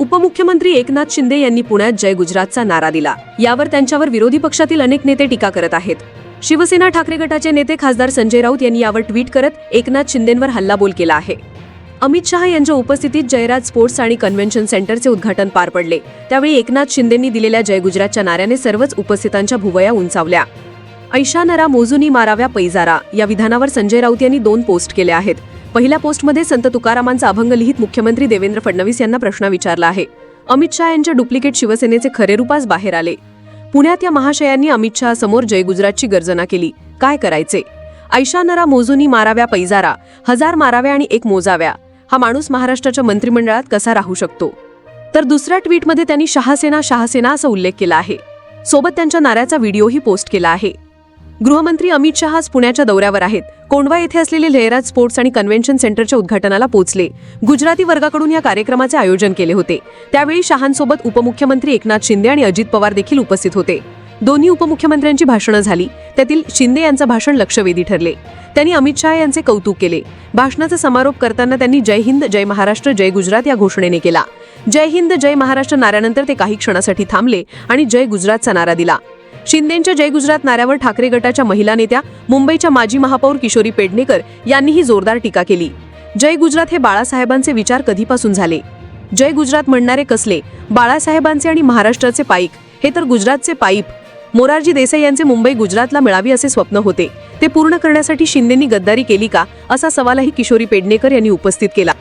उपमुख्यमंत्री एकनाथ शिंदे यांनी पुण्यात जय गुजरातचा नारा दिला. यावर त्यांच्यावर विरोधी पक्षातील अनेक नेते टीका करत आहेत. शिवसेना ठाकरे गटाचे नेते खासदार संजय राऊत यांनी यावर ट्विट करत एकनाथ शिंदेंवर हल्लाबोल केला आहे. अमित शहा यांच्या उपस्थितीत जयराज स्पोर्ट्स आणि कन्व्हेन्शन सेंटरचे उद्घाटन पार पडले. त्यावेळी एकनाथ शिंदेंनी दिलेल्या जय गुजरातच्या नाऱ्याने सर्वच उपस्थितांच्या भुवया उंचावल्या. ऐशानरा मोजुनी माराव्या पैजारा या विधानावर संजय राऊत यांनी दोन पोस्ट केल्या आहेत. पहिल्या पोस्टमध्ये संत तुकारामांचा अभंग लिहित मुख्यमंत्री देवेंद्र फडणवीस यांना प्रश्न विचारला आहे. अमित शहा यांच्या डुप्लिकेट शिवसेनेचे खरे रूपास बाहेर आले. पुण्यात या महाशयांनी अमित शहा समोर जय गुजरातची गर्जना केली. काय करायचे? ऐशानरा मोजुनी माराव्या पैजारा हजार माराव्या आणि एक मोजाव्या. हा माणूस महाराष्ट्राच्या मंत्रिमंडळात कसा राहू शकतो? तर दुसऱ्या ट्विटमध्ये त्यांनी शहासेना शहासेना असा उल्लेख केला आहे. सोबत त्यांच्या नाऱ्याचा व्हिडिओही पोस्ट केला आहे. गृहमंत्री अमित शहा आज पुण्याच्या दौऱ्यावर आहेत. कोंडवा येथे असलेले लहराज स्पोर्ट्स आणि कन्व्हेन्शन सेंटरच्या उद्घाटनाला पोहोचले. गुजराती वर्गाकडून या कार्यक्रमाचे आयोजन केले होते. त्यावेळी शहांसोबत उपमुख्यमंत्री एकनाथ शिंदे आणि अजित पवार देखील उपस्थित होते. दोन्ही उपमुख्यमंत्र्यांची भाषणं झाली. त्यातील शिंदे यांचं भाषण लक्षवेधी ठरले. त्यांनी अमित शहा यांचे कौतुक केले. भाषणाचा समारोप करताना त्यांनी जय हिंद जय महाराष्ट्र जय गुजरात या घोषणेने केला. जय हिंद जय महाराष्ट्र नाऱ्यानंतर ते काही क्षणासाठी थांबले आणि जय गुजरातचा नारा दिला. शिंदेच्या जय गुजरात नाऱ्यावर ठाकरे गटाच्या महिला नेत्या मुंबईच्या माजी महापौर किशोरी पेडणेकर यांनीही जोरदार टीका केली. जय गुजरात हे बाळासाहेबांचे विचार कधीपासून झाले? जय गुजरात म्हणणारे कसले? बाळासाहेबांचे आणि महाराष्ट्राचे पाईक? हे तर गुजरातचे पाईप. मोरारजी देसाई यांचे मुंबई गुजरातला मिळावी असे स्वप्न होते. ते पूर्ण करण्यासाठी शिंदेंनी गद्दारी केली का? असा सवालही किशोरी पेडणेकर यांनी उपस्थित केला.